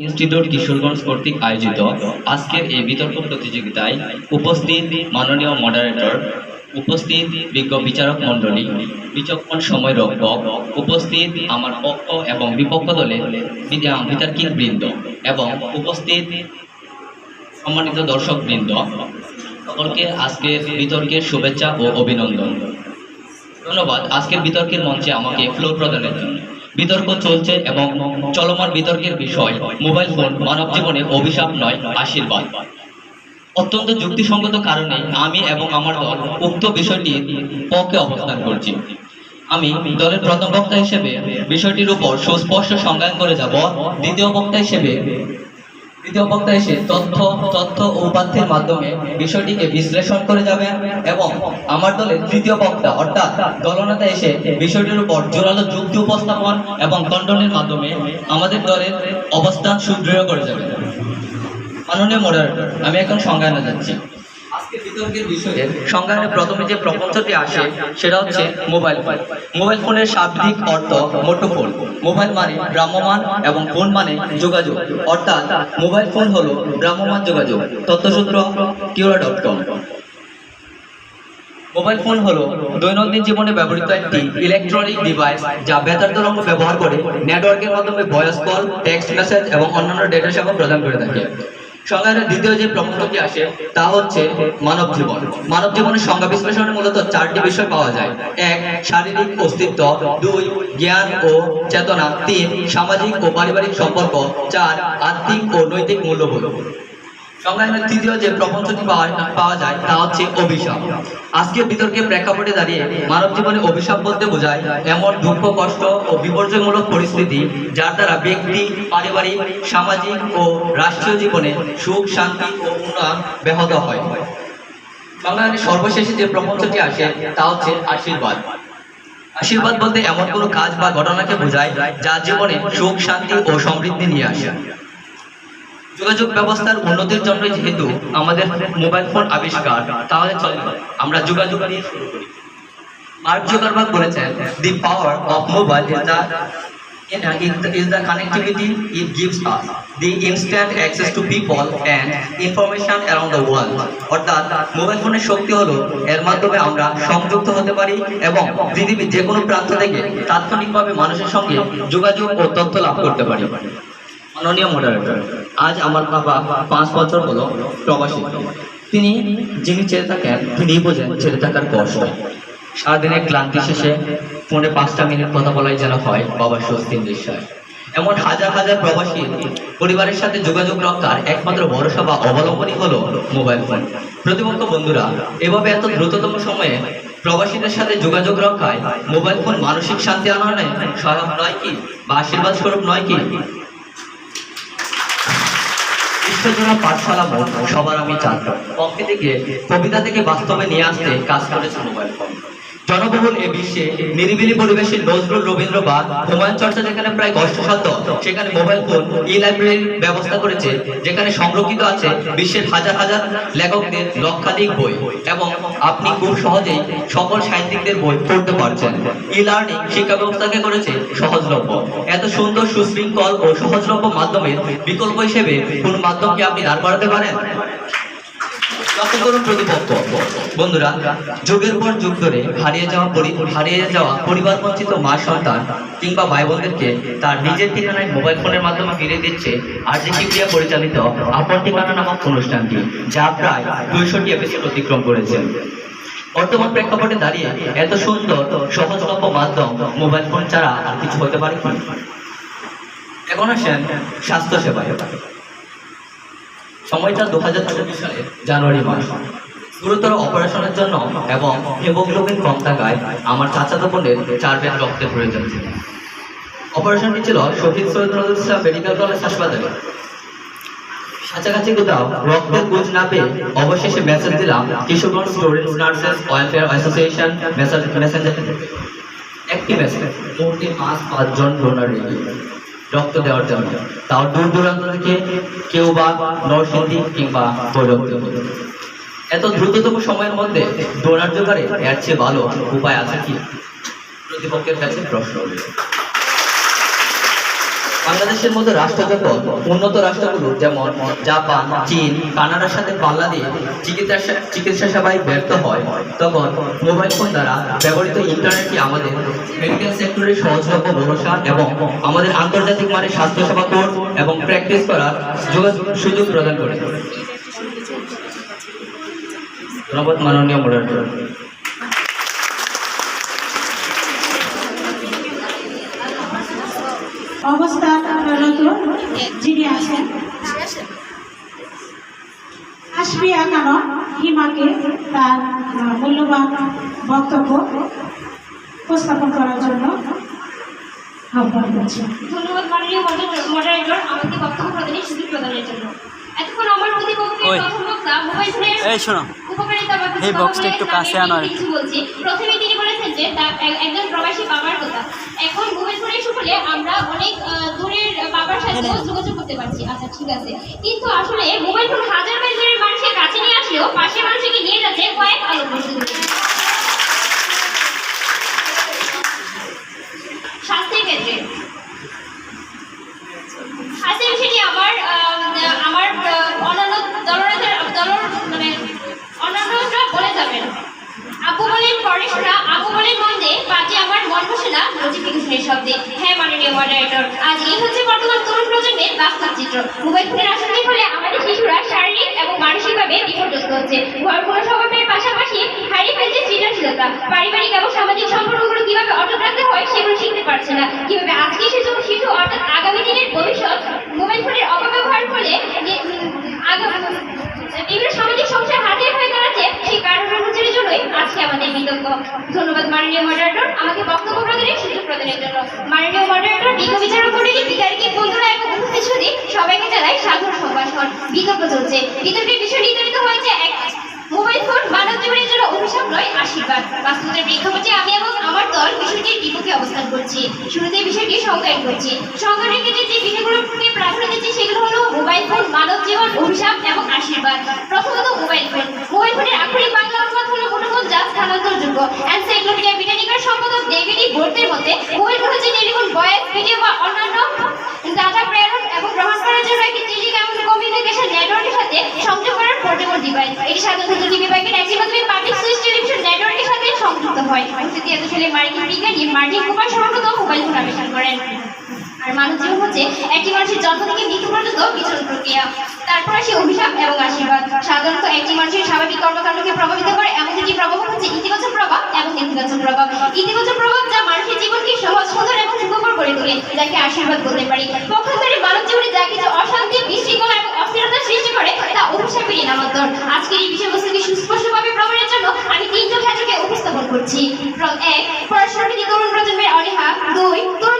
Institute Kishoreganj কর্তৃক আয়োজিত আজকের এই বিতর্ক প্রতিযোগিতায় উপস্থিত মাননীয় মডারেটর উপস্থিত বিজ্ঞ বিচারক মণ্ডলী, বিচক্ষণ সময় রক্ষক, উপস্থিত আমার পক্ষ এবং বিপক্ষ দলে বিতর্কিক বৃন্দ এবং উপস্থিত সম্মানিত দর্শক বৃন্দ সকলকে আজকের বিতর্কের শুভেচ্ছা ও অভিনন্দন। ধন্যবাদ। আজকের বিতর্কের মঞ্চে আমাকে ফ্লোর প্রদানের জন্য। বিতর্ক চলছে এবং চলমান বিতর্কের বিষয় মোবাইল ফোন মানব জীবনে অভিশাপ নয়, আশীর্বাদ। অত্যন্ত যুক্তিসঙ্গত কারণে আমি এবং আমার দল উক্ত বিষয়টি পক্ষে অবস্থান করছি। আমি দলের প্রথম বক্তা হিসেবে বিষয়টির উপর সুস্পষ্ট সংজ্ঞান করে যাব। দ্বিতীয় বক্তা হিসেবে দ্বিতীয় বক্তা এসে তথ্য তথ্য ও উপাত্তের মাধ্যমে বিষয়টিকে বিশ্লেষণ করে যাবে এবং আমার দলের তৃতীয় বক্তা অর্থাৎ দলনেতা এসে বিষয়টির উপর জোরালো যুক্তি উপস্থাপন এবং খণ্ডনের মাধ্যমে আমাদের দলের অবস্থান সুদৃঢ় করে যাবে। মাননীয় মডারেটর, আমি এখন সংজ্ঞায়নে যাচ্ছি। সংজ্ঞায়নে প্রথমে যে প্রপঞ্চটি আসে, সেটা হচ্ছে মোবাইল ফোন মোবাইল ফোনের শাব্দিক অর্থ মুঠোফোন মোবাইল মানে ভ্রাম্যমান এবং ফোন মানে যোগাযোগ। অর্থাৎ মোবাইল ফোন হলো ভ্রাম্যমান যোগাযোগ। তথ্যসূত্র Quora dot com mobile phone হলো দৈনন্দিন জীবনে ব্যবহৃত একটি ইলেকট্রনিক ডিভাইস যা বেতার তরঙ্গ ব্যবহার করে নেটওয়ার্কের মাধ্যমে ভয়েস কল টেক্সট মেসেজ এবং অন্যান্য ডেটা সেবা প্রদান করে থাকে। সংজ্ঞানের দ্বিতীয় যে প্রবন্ধটি আসে, তা হচ্ছে মানব জীবন। মানব জীবনের সংজ্ঞা বিশ্লেষণে মূলত চারটি বিষয় পাওয়া যায়। এক, শারীরিক অস্তিত্ব। দুই, জ্ঞান ও চেতনা। তিন, সামাজিক ও পারিবারিক সম্পর্ক। চার আর্থিক ও নৈতিক মূল্যবোধ। সংজ্ঞায়নের তৃতীয় যে প্রপঞ্চটি পাওয়া যায় তা হচ্ছে অভিশাপ। আজকের বিতর্কে প্রেক্ষাপটে দাঁড়িয়ে মানব জীবনে অভিশাপ বলতে বোঝায় এমন দুঃখ, কষ্ট ও বিপর্যয়মূলক পরিস্থিতি যার দ্বারা ব্যক্তি, পারিবারিক, সামাজিক ও রাষ্ট্রীয় জীবনে সুখ, শান্তি ও উন্নয়ন ব্যাহত হয়। সংজ্ঞায়নের সর্বশেষে যে প্রপঞ্চটি আসে, তা হচ্ছে আশীর্বাদ। আশীর্বাদ বলতে এমন কোনো কাজ বা ঘটনাকে বোঝায় যা জীবনে সুখ, শান্তি ও সমৃদ্ধি নিয়ে আসে। যোগাযোগ ব্যবস্থার উন্নতির জন্য যেহেতু আমাদের মোবাইল ফোন আবিষ্কার, তাহলে চলো আমরা যোগাযোগ নিয়ে মার্ক জুকারবার্গ বলেছেন the power of mobile is the is the connectivity it gives us. The instant access to people and information around the world. অর্থাৎ মোবাইল ফোনের শক্তি হলো, এর মাধ্যমে আমরা সংযুক্ত হতে পারি এবং পৃথিবীর যে কোনো প্রান্ত থেকে তাৎক্ষণিকভাবে মানুষের সঙ্গে যোগাযোগ ও তথ্য লাভ করতে পারি। মাননীয় মডারেটর আজ আমার বাবা পাঁচ বছর হলো প্রবাসী। তিনি যিনি ছেড়ে থাকেন, তিনি বোঝেন ছেড়ে থাকার কষ্ট। সারাদিনের ক্লান্তি শেষে ফোনে পাঁচটা মিনিট কথা বলাই যেন হয় বাবার স্বস্তির দৃশ্যয় এমন হাজার হাজার প্রবাসী পরিবারের সাথে যোগাযোগ রক্ষার একমাত্র ভরসা বা অবলম্বনই হলো মোবাইল ফোন প্রতিপক্ষ বন্ধুরা, এভাবে এত দ্রুততম সময়ে প্রবাসীদের সাথে যোগাযোগ রক্ষায় মোবাইল ফোন মানসিক শান্তি আনয়নে সহায়ক নয় কি? বা আশীর্বাদ স্বরূপ নয় কি? বিশ্বজোড়া পাঠশালা মোট সবার আমি ছাত্র পক্ষে থেকে কবিতা থেকে বাস্তবে নিয়ে আসতে কাজ করেছে মোবাইল ফোন জনবহুল এ বিশ্বে নিরিবিলি পরিবেশে নজরুল রবীন্দ্র বা হুমায়ুন চর্চা যেখানে প্রায় কষ্টসাধ্য, সেখানে মোবাইল ফোন ই লাইব্রেরির ব্যবস্থা করেছে, যেখানে সংরক্ষিত আছে বিশ্বের হাজার হাজার লেখকদের লক্ষাধিক বই এবং আপনি খুব সহজেই সকল সাহিত্যিকদের বই পড়তে পারছেন। ই লার্নিং শিক্ষা ব্যবস্থাকে করেছে সহজলভ্য। এত সুন্দর সুশৃঙ্খল ও সহজলভ্য মাধ্যমের বিকল্প হিসেবে কোন মাধ্যমকে আপনি দাঁড় করাতে পারেন? করুন প্রতিপক্ষ। বন্ধুরা, যুগের পর যুগ ধরে হারিয়ে যাওয়া হারিয়ে যাওয়া পরিবার বঞ্চিত মা সন্তান কিংবা ভাই বোনদেরকে তার নিজের ঠিকানায় মোবাইল ফোনের মাধ্যমে ফিরে দিচ্ছে আরজি ক্রিয়া পরিচালিত আপন ঠিকানা নামক অনুষ্ঠানটি, যা প্রায় দুইশোটি এপিসোড অতিক্রম করেছে। বর্তমান প্রেক্ষাপটে দাঁড়িয়ে এত সুন্দর, সহজলভ্য মাধ্যম মোবাইল ফোন ছাড়া আর কিছু হতে পারে এখন আসেন স্বাস্থ্য সেবায় সময়টা দু হাজার চব্বিশ সালের জানুয়ারি মাস। গুরুতর অপারেশনের জন্য এবং হিমোগ্লোবিন কম থাকায় আমার চাচাতো বোনের চার ব্যাগ রক্তের প্রয়োজন ছিল অপারেশনটি ছিল শহীদ সৈয়দ নজরুল ইসলাম মেডিকেল কলেজ হাসপাতালে। কাছাকাছি কোথাও রক্তের খোঁজ না পেয়ে অবশেষে মেসেজ দিলাম Kishoreganj students nurses welfare association message messenger. একটি মেসেজ মুহূর্তে পাঁচ পাঁচজন ডোনার রেডি রক্ত দেওয়ার জন্য। তাও দূর দূরান্ত থেকে কেউ বা নরসিংদী কিংবা ভৈরব এত দ্রুততম সময়ের মধ্যে ডোনার জোগাড়ে এর চেয়ে ভালো উপায় আছে কি? প্রতিপক্ষের কাছে প্রশ্ন বাংলাদেশের মতো রাষ্ট্র যখন উন্নত রাষ্ট্রগুলো যেমন জাপান, চীন, কানাডার সাথে পাল্লা দিয়ে চিকিৎসা চিকিৎসা সেবায় ব্যর্থ হয়, তখন মোবাইল ফোন দ্বারা ব্যবহৃত ইন্টারনেটটি আমাদের মেডিকেল সেক্টরের সহজলভ্য ভরসা এবং আমাদের আন্তর্জাতিক মানের স্বাস্থ্যসেবা কোর্স এবং প্র্যাকটিস করার যোগাযোগ সুযোগ প্রদান করে। ধন্যবাদ মাননীয় মডারেটর অবস্থানরত যিনি আছেন। আসবিয়া কানন হিমাকে তার মূল্যবান বক্তব্য উপস্থাপন করার জন্য আহ্বান করছি। ধন্যবাদ মাননীয় মডারেটর আমাকে বক্তব্য প্রদানের সুযোগ প্রদানের জন্য। এতক্ষণ আমার প্রতিপক্ষের প্রথম বক্তা মোবাইল ফোনের উপকারিতা এই বক্সটা একটু কাছে আনো বলছি। প্রথমে তিনি বলেছেন যে তার একজন প্রবাসী বাবার কথা। এখন মোবাইল সুফলে আমরা অনেক দূরের বাবার সাথে যোগাযোগ করতে পারছি। আচ্ছা ঠিক আছে। কিন্তু আসলে মোবাইল ফোন হাজার মাইল দূরের মানুষের কাছে নিয়ে আসলেও পাশের মানুষকে নিয়ে যাচ্ছে কয়েক আলো বস্তু স্বাস্থ্যের ক্ষেত্রে। আজকে বিষয়টি আমার আহ, আমার আহ, অন্যান্য দলরাদের দল মানে অন্যান্যরা বলে যাবেন আপু বলেন পড়াশোনা আপু বলেন মন্দে পাটে আমার মন বসে না নোটিফিকেশনের শব্দে। হ্যাঁ মাননীয় মডারেটর আজ এই হচ্ছে বর্তমান তরুণ প্রজন্মের বাস্তব চিত্র। মোবাইল ফোনের আসক্তি ফলে আমাদের শিশুরা শারীরিক এবং মানসিকভাবে বিপর্যস্ত হচ্ছে। ঘরগুলো স্বভাবের পাশাপাশি হারিয়ে ফেলছে সৃজনশীলতা। পারিবারিক এবং সামাজিক সম্পর্কগুলো কীভাবে অটুট রাখতে হয় সেগুলো শিখতে পারছে না। কীভাবে আজকে শিশু শিশু, অর্থাৎ আগামী দিনের ভবিষ্যৎ, মোবাইল ফোনের অপব্যবহার ফলে আগামী বিভিন্ন সামাজিক সমস্যার হাতে হয়ে দাঁড়াচ্ছে সেই কারণের জন্যই আজকে আমাদের বিতর্ক ধন্যবাদ, মাননীয় মডারেটর আমাকে বক্তব্য প্রদানের সুযোগ প্রদানের জন্য। মাননীয় মডারেটর বিজ্ঞ বিচারক কমিটি বিকারকে বন্ধুরা এবং উপস্থিত সুদী সবাইকে জানাই সাধারণ সম্ভাষণ। বিতর্ক চলছে। বিতর্কের বিষয় নির্ধারিত হয়েছে এক মোবাইল ফোন মানব জীবনের জন্য অভিশাপ নয়, আশীর্বাদ। বাস্তবতার প্রেক্ষাপটে আমি এবং আমার দল বিষয়টির বিপক্ষে অবস্থান করছি। শুরুতে বিষয়টি সংজ্ঞায়ন করছি। সংজ্ঞানের ক্ষেত্রে যে বিষয়গুলোকে প্রাধান্য দিচ্ছি সেগুলো হলো মোবাইল ফোন, মানব জীবন, অভিশাপ এবং আশীর্বাদ। প্রথমত মোবাইল ফোন মোবাইল ফোনের আক্ষরিক বাংলা অনুবাদ হলো মুঠোফোন যা স্থানান্তরযোগ্য এনসাইক্লোপিডিয়া ব্রিটানিকার সম্পাদক ডেভিড বোর্ডের মতে মোবাইল ফোন হচ্ছে টেলিফোন ভয়েস ভিডিও বা অন্যান্য ডাটা প্রেরণ এবং গ্রহণ করার জন্য একটি টেলিক এবং কমিউনিকেশন নেটওয়ার্কের সাথে সংযোগ করার পোর্টেবল ডিভাইস এটি সাধারণত টিভি বাইকের একটি মাধ্যমে পাবলিক সুইচ টেলিভিশন নেটওয়ার্কের সাথে সংযুক্ত হয় উনিশশো তিয়াত্তর সালে মার্কিন বিজ্ঞানী মার্টিন কুপার সর্বপ্রথম মোবাইল ফোন আবিষ্কার করেন। আর মানব জীবন হচ্ছে, একটি মানুষের জন্ম থেকে মৃত্যু পর্যন্ত বিচরণ প্রক্রিয়া। তারপর আসে অভিশাপ এবং আশীর্বাদ। সাধারণত একটি মানুষের স্বাভাবিক কর্মকাণ্ডকে প্রভাবিত করে, এমন দুটি প্রভাব হচ্ছে ইতিবাচক প্রভাব এবং নেতিবাচক প্রভাব। ইতিবাচক প্রভাব যা মানুষের জীবনকে সহজ, সুন্দর এবং সুখকর করে তোলে, যাকে আশীর্বাদ বলতে পারি। পক্ষান্তরে মানব জীবনে যা কিছু অশান্তি, বিশৃঙ্খলা এবং অস্থিরতার সৃষ্টি করে, তা অভিশাপেরই নামান্তর আজকের এই বিষয়বস্তুকে সুস্পষ্টভাবে প্রমাণের জন্য আমি তিনটি ক্ষেত্রকে উপস্থাপন করছি। এক পড়াশোনাটি তরুণ প্রজন্মের অনীহা। দুই, তরুণ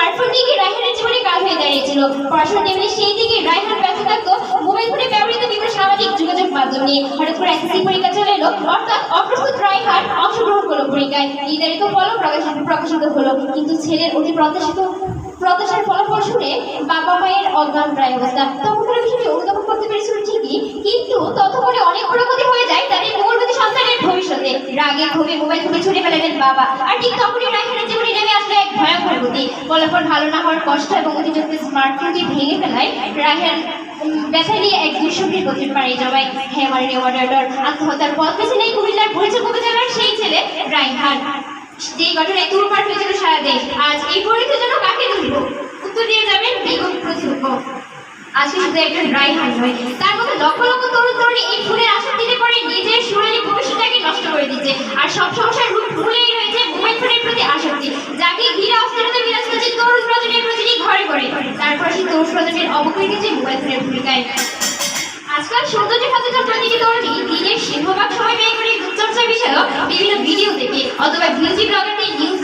স্মার্টফোন দিকে জীবনে হয়ে দাঁড়িয়েছিল। পড়াশোনা সেই দিকে ব্যস্ত থাকতো মোবাইল ফোনে ব্যবহৃত বিভিন্ন সামাজিক যোগাযোগ মাধ্যম নিয়ে হঠাৎ করে এসএসসি পরীক্ষা চলে এলো। অর্থাৎ অপ্রস্তুত অংশগ্রহণ করল পরীক্ষায়। নির্ধারিত ফলও প্রকাশিত প্রকাশিত হলো। কিন্তু ছেলের অতি প্রত্যাশিত প্রত্যাশার ফলাফল শুনে বাবা মায়ের অজ্ঞান প্রায় অবস্থা। তখন করে বিষয়টি অনুধাবন করতে পেরেছিল ঠিকই, কিন্তু ততক্ষণে অনেক বড় হয়ে যায় তাদের মূলবতী সন্তানের ভবিষ্যতে। রাগে ক্ষোভে মোবাইল ফোনে ছুটে ফেলেন বাবা। আর ঠিক তখনই আসলে এক ভয়ঙ্কর গতি। ফলাফল ভালো না হওয়ার কষ্ট এবং অতিরিক্ত স্মার্টফোনটি ভেঙে ফেলায় রাহেল ব্যথা নিয়ে এক দুঃসঙ্গীর গতির পাড়ে যাওয়াই মাননীয় মডারেটর আত্মহত্যার পথ বেছে নেই কুমিল্লার ভৈরব উপজেলার সেই ছেলে রাইহান যে ঘটনায় তুরপাট হয়েছিল সারা দেশ, আজ এই পরিচিত জন্য কাকে ধরব উত্তর দিয়ে যাবেন বেগম প্রতিপক্ষ। রয়েছে মোবাইল ফোনের প্রতি আসক্তি। আজকাল সৌন্দর্য সচেতন দিনের সিংহভাগ সময় ভিডিও দেখে, অথবা বিউটি ব্লগারদের নিউজ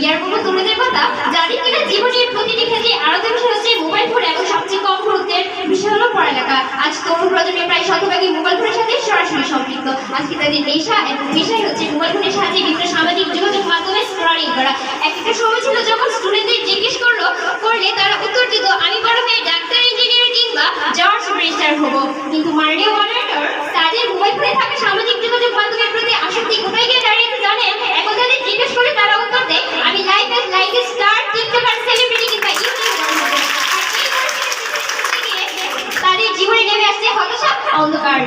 ইয়ার কোনো তরুণদের কথা জানি কিনা জীবনের প্রতিটি ক্ষেত্রে আরও বিষয় হচ্ছে মোবাইল মোবাইল ফোন এবং সবচেয়ে কম গুরুত্বের বিষয় হলো পড়ালেখা আজ তরুণ প্রজন্মের প্রায় শতভাগই মোবাইল ফোনের সাথে সরাসরি সম্পৃক্ত। আজকে তাদের নেশা এবং বিষয় হচ্ছে মোবাইল ফোনের সাহায্যে বিভিন্ন সামাজিক যোগাযোগ মাধ্যমে স্ক্রলিং করা। এক একটা সময় ছিল যখন স্টুডেন্টদের জিজ্ঞেস করল, করলে তারা উত্তর দিত, আমি বড় হয়ে ডাক্তার ইঞ্জিনিয়ার কিংবা জর্জ ব্রিস্টার হব। কিন্তু মাননীয় মডারেটর তাদের মোবাইল ফোনে থাকা সামাজিক যোগাযোগ মাধ্যমের প্রতি আসক্তি কোথায় গিয়ে দাঁড়িয়েছে জানেন? এখন তাদের জিজ্ঞেস করে তারা উত্তর দেয়, আমি life a star TikToker celebrity কিংবা ইউটিউবার হব তাদের জীবনে নেমে আসছে হতাশা অন্ধকার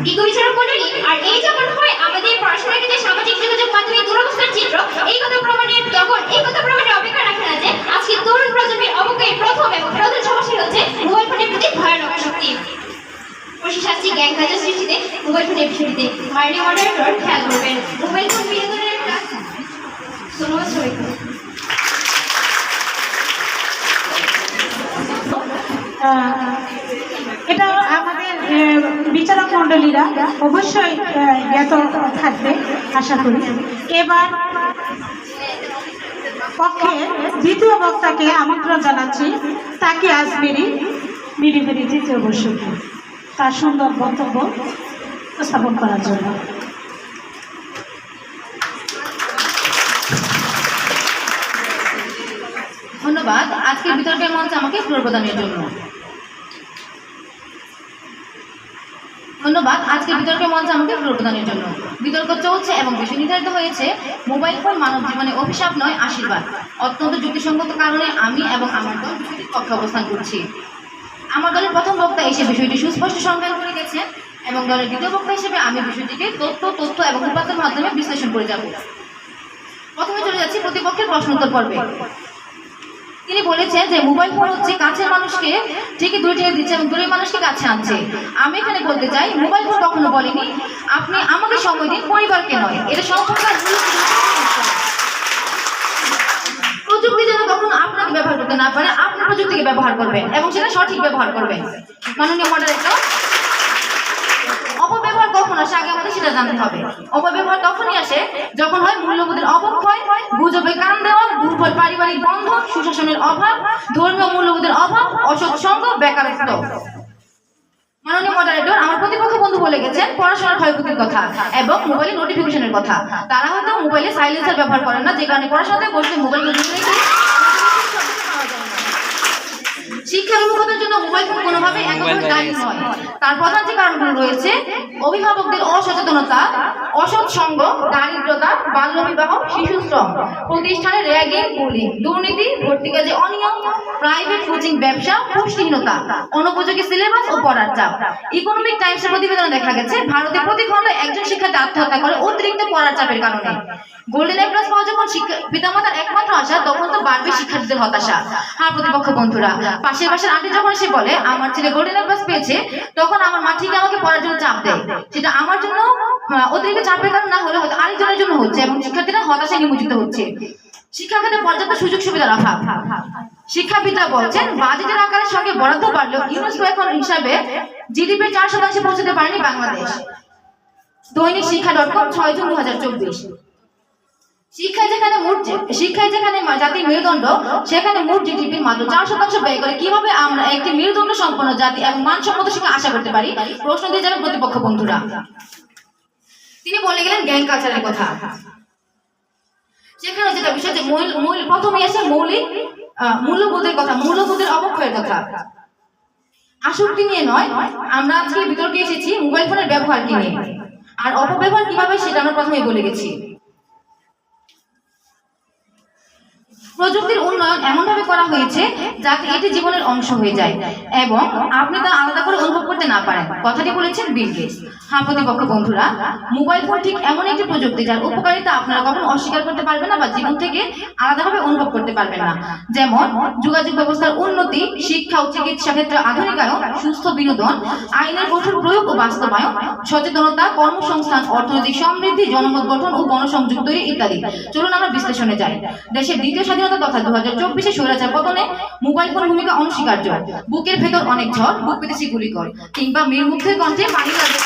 বিজ্ঞ বিচারক মন্ডলী আর এই যখন হয়, আমাদের পড়াশোনার ক্ষেত্রে সামাজিক যোগাযোগ মাধ্যমে দুরবস্থার চিত্র, এই কথা প্রমাণের তখন এই কথা প্রমাণের অপেক্ষা রাখে না আজকে তরুণ প্রজন্মের অবকাশের প্রথম এবং প্রধান সমস্যা হচ্ছে মোবাইল ফোনের প্রতি ভয়ানক আসক্তি। প্রশাসী জ্ঞান কাজের সৃষ্টিতে মোবাইল ফোনের বিষয়টিতে মাইন্ডে মডারেটর খেয়াল করবেন। মোবাইল ফোন বিনোদনের এটা আমাদের বিচারক মণ্ডলীরা অবশ্যই জ্ঞাত থাকবে, আশা করি। এবার পক্ষে দ্বিতীয় বক্তাকে আমন্ত্রণ জানাচ্ছি তাকে আজমেরি মিডিফেরি দ্বিতীয় বর্ষকে, তার সুন্দর বক্তব্য উপস্থাপন করার জন্য। ধন্যবাদ। আজকের বিতর্কের মঞ্চে আমাকে প্রদানের জন্য। ধন্যবাদ। আজকের বিতর্কের মঞ্চে আমাকে ফ্লোর প্রদানের জন্য। বিতর্ক চলছে এবং বিষয় নির্ধারিত হয়েছে মোবাইল ফোন মানব জীবনে অভিশাপ নয়, আশীর্বাদ। অত্যন্ত যুক্তিসঙ্গত কারণে আমি এবং আমার দল বিষয়টির পক্ষে অবস্থান করছি। আমার দলের প্রথম বক্তা এসে বিষয়টি সুস্পষ্ট সংজ্ঞান করে গেছেন এবং দলের দ্বিতীয় বক্তা হিসেবে আমি বিষয়টিকে তথ্য তথ্য এবং উপাত্তের মাধ্যমে বিশ্লেষণ করে যাব। প্রথমে চলে যাচ্ছি প্রতিপক্ষের প্রশ্ন উত্তর পর্বে। তিনি বলেছেন যে মোবাইল ফোন হচ্ছে কাছের মানুষকে ঠিকই দূরে ঠেলে দিচ্ছে এবং দূরের মানুষকে কাছে আনছে। আমি এখানে বলতে চাই, মোবাইল ফোন কখনো বলেনি। আপনি আমাকে সময় দিন, পরিবারকে নয়। এটা সম্পূর্ণ প্রযুক্তি যেন কখনো আপনাকে ব্যবহার করতে না পারে, আপনি প্রযুক্তিকে ব্যবহার করবেন এবং সেটা সঠিক ব্যবহার করবেন। মাননীয় মডারেটর আসে আগে আমাদের সেটা জানতে হবে। অপব্যবহার তখনই আসে যখন হয় মূল্যবোধের অবক্ষয় গুজবে কান দেওয়া, দুর্বল পারিবারিক বন্ধন সুশাসনের অভাব, ধর্মীয় মূল্যবোধের অভাব অসৎসঙ্গ বেকারত্ব। মাননীয় মডারেটর আমার প্রতিপক্ষ বন্ধু বলে গেছেন, পড়াশোনার ক্ষয়ক্ষতির কথা এবং মোবাইলে নোটিফিকেশনের কথা। তারা হয়তো মোবাইলে সাইলেন্সার ব্যবহার করেন না, যে কারণে পড়াশোনাতে বসে মোবাইল শিক্ষাভিমুখতার জন্য মোবাইল ফোন কোনোভাবে একেবারে দায়ী নয়। তার প্রধান যে কারণগুলো রয়েছে অভিভাবকদের অসচেতনতা অসৎ সঙ্গ দারিদ্রতা বাল্যবিবাহ শিশু শ্রম প্রতিষ্ঠানে র্যাগিং বুলিং দুর্নীতি ভর্তি কাজে অনিয়ম প্রাইভেট কোচিং ব্যবসা পুষ্টিহীনতা অনুপযোগী সিলেবাস ও পড়ার চাপ। ইকোনমিক টাইমসের প্রতিবেদনে দেখা গেছে ভারতে প্রতি ঘন্টায় একজন শিক্ষার্থী আত্মহত্যা করে অতিরিক্ত পড়ার চাপের কারণে। গোল্ডেন এ প্লাস পাওয়া যখন শিক্ষা পিতামাতার একমাত্র আশা তখন তো বাড়বে শিক্ষার্থীদের হতাশা। হ্যাঁ প্রতিপক্ষ বন্ধুরা পাশের পাশের আন্টি যখন এসে বলে, আমার ছেলে গোল্ডেন এ পেয়েছে, তখন আমার মা ঠিক আমাকে পড়ার জন্য চাপ দেয়। সেটা আমার জন্য অতিরিক্ত চাপের কারণ না হলে হয়তো আরেকজনের জন্য হচ্ছে এবং শিক্ষার্থীরা হতাশায় নিমজ্জিত হচ্ছে। শিক্ষা খাতে পর্যাপ্ত সুযোগ শিক্ষাবিদরা বলছেন, বাজেটের আকারের সঙ্গে বরাদ্দ বাড়লেও ইউনেস্কো এখন হিসাবে জিডিপি চার শতাংশে পৌঁছতে পারেনি বাংলাদেশ। দৈনিক শিক্ষা ডট কম ছয় জুন দু হাজার চব্বিশ। শিক্ষায় যেখানে মোট শিক্ষায় যেখানে জাতির মেরুদণ্ড, সেখানে মোট জিডিপির মাত্র চার শতাংশ ব্যয় করে। কীভাবে আমরা একটি মেরুদণ্ড সম্পন্ন জাতি এবং মানসম্মত শিক্ষা আশা করতে পারি? প্রশ্ন দিয়ে যাবে প্রতিপক্ষ বন্ধুরা। তিনি বলে গেলেন, জ্ঞান কালচারের কথা। সেখানে যেটা বিষয় যে মূল প্রথমে আসে মৌলিক মূল্যবোধের কথা, মূল্যবোধের অবক্ষয়ের কথা। আসক্তি নিয়ে নয়, আমরা আজকে বিতর্কে এসেছি মোবাইল ফোনের ব্যবহার কি নিয়ে? আর অপব্যবহার কীভাবে সেটা আমরা প্রথমেই বলে গেছি। প্রযুক্তির উন্নয়ন এমনভাবে করা হয়েছে যাতে এটি জীবনের অংশ হয়ে যায় এবং আপনি তা আলাদা করে অনুভব করতে না পারেন। কথাটি বলেছেন বিল গেটস। হ্যাঁ প্রতিপক্ষ বন্ধুরা, মোবাইল ফোন ঠিক এমন একটি প্রযুক্তি যার উপকারিতা আপনারা কখনো অস্বীকার করতে পারবেন না বা জীবন থেকে আলাদাভাবে অনুভব করতে পারবেন না। যেমন, যোগাযোগ ব্যবস্থার উন্নতি, শিক্ষা ও চিকিৎসা ক্ষেত্রে আধুনিকায়ন সুস্থ বিনোদন, আইনের কঠোর প্রয়োগ ও বাস্তবায়ন, সচেতনতা, কর্মসংস্থান, অর্থনৈতিক সমৃদ্ধি, জনমত গঠন ও গণসংযোগ তৈরি ইত্যাদি। চলুন আমরা বিশ্লেষণে যাই। দেশের দ্বিতীয় স্বাধীনতা তথা দু হাজার চব্বিশে স্বৈরাচার পতনে মোবাইল ফোন ভূমিকা অনস্বীকার্য। বুকের ভেতর অনেক ঝড়, বুক পেতেছি গুলি কর কিংবা মীর মুগ্ধের কণ্ঠে পানি লাগে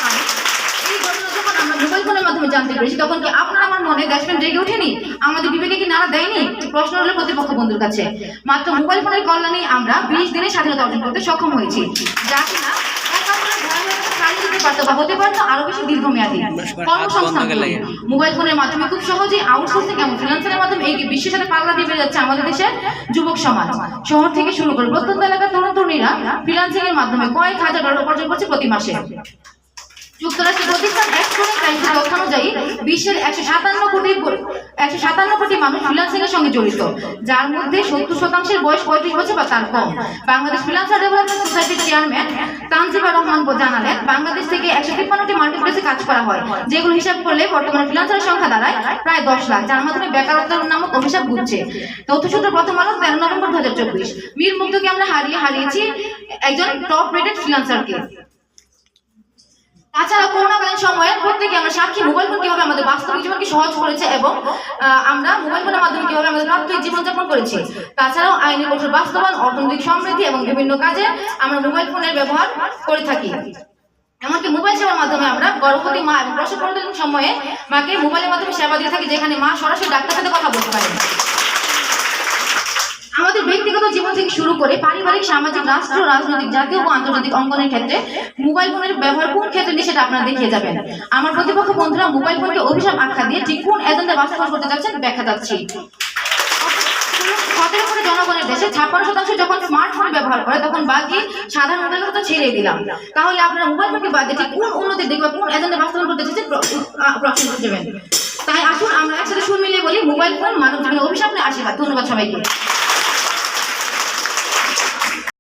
মোবাইল ফোনের মাধ্যমে জানতে পেরেছি, তখন কি আপনার আমার মনে দেশপ্রেম জেগে ওঠেনি? আমাদের বিবেকে কি নাড়া দেয়নি? প্রশ্ন হলো প্রতিপক্ষ বন্ধুর কাছে। মাত্র মোবাইল ফোনের কল্যাণে আমরা বিশ দিনে স্বাধীনতা অর্জন করতে সক্ষম হয়েছি। যা কিনা পারতো বা হতে পারতো আরও বেশি দীর্ঘমেয়াদী। কর্মসংস্থান মোবাইল ফোনের মাধ্যমে খুব সহজেই আউটসোর্সিং এবং ফ্রিলান্সারের মাধ্যমে এই বিশ্বের সাথে পাল্লা দিয়ে যাচ্ছে আমাদের দেশের যুবক সমাজ। শহর থেকে শুরু করে প্রত্যন্ত এলাকার তরুণ তরুণীরা ফ্রিলান্সিং এর মাধ্যমে কয়েক হাজার ডলার উপার্জন করছে প্রতি মাসে। যুক্তরাষ্ট্রের প্রতিষ্ঠান এক্সট্রনিক টাইমসের তথ্য অনুযায়ী বিশ্বের একশো সাতান্ন কোটি একশো সাতান্ন কোটি মানুষ ফ্রিল্যান্সিং এর সঙ্গে জড়িত, যার মধ্যে সত্তর শতাংশের বয়স পঁয়ত্রিশ বছর বা তার কম। বাংলাদেশ ফ্রিল্যান্সার ডেভেলপমেন্ট সোসাইটির চেয়ারম্যান তানজিবা রহমান জানালেন, বাংলাদেশ থেকে একশো তিপ্পান্নটি মাল্টিপ্লেসে কাজ করা হয়, যেগুলো হিসাব করলে বর্তমানে ফ্রিল্যান্সারের সংখ্যা দাঁড়ায় প্রায় দশ লাখ, যার মাধ্যমে বেকারত্ব নামক অভিশাপ ঘুরছে। তথ্যসূত্র প্রথম আলো তেরো নভেম্বর দু হাজার চব্বিশ। মীর মুগ্ধকে আমরা হারিয়ে হারিয়েছি একজন টপ রেটেড ফ্রিল্যান্সারকে তাছাড়া করোনাকালীন সময়ে প্রত্যেকে আমরা সাক্ষী মোবাইল ফোন কীভাবে আমাদের বাস্তবিক জীবনকে সহজ করেছে এবং আমরা মোবাইল ফোনের মাধ্যমে কীভাবে আমাদের প্রাত্যহিক জীবনযাপন করেছি, তাছাড়াও আইনের কঠোর বাস্তবায়ন, অর্থনৈতিক সমৃদ্ধি এবং বিভিন্ন কাজে আমরা মোবাইল ফোনের ব্যবহার করে থাকি। এমনকি মোবাইল সেবার মাধ্যমে আমরা গর্ভবতী মা এবং প্রসবকালীন সময়ে মাকে মোবাইলের মাধ্যমে সেবা দিয়ে থাকি, যেখানে মা সরাসরি ডাক্তার সাথে কথা বলতে পারে আমাদের ব্যক্তিগত জীবন থেকে শুরু করে পারিবারিক, সামাজিক, রাষ্ট্র, রাজনৈতিক, জাতীয় ও আন্তর্জাতিক অঙ্গনের ক্ষেত্রে মোবাইল ফোনের ব্যবহার কোন ক্ষেত্রে নিয়ে সেটা আপনারা দেখিয়ে যাবেন। আমার প্রতিপক্ষ বন্ধুরা, মোবাইল ফোনকে অভিশাপ আখ্যা দিয়ে ঠিক কোন এজেন্ডা বাস্তবায়ন করতে যাচ্ছেন ব্যাখ্যা যাচ্ছি। ছাপ্পান্ন শতাংশ যখন স্মার্টফোন ব্যবহার করে, তখন কথা ছেড়ে দিলাম। তাহলে আপনারা মোবাইল ফোনকে বাদ কোন উন্নতির করতে তাই আসুন আমরা একসাথে সুর মিলিয়ে বলি, মোবাইল ফোন মানব জীবনের অভিশাপ নয়, আশীর্বাদ। ধন্যবাদ সবাইকে।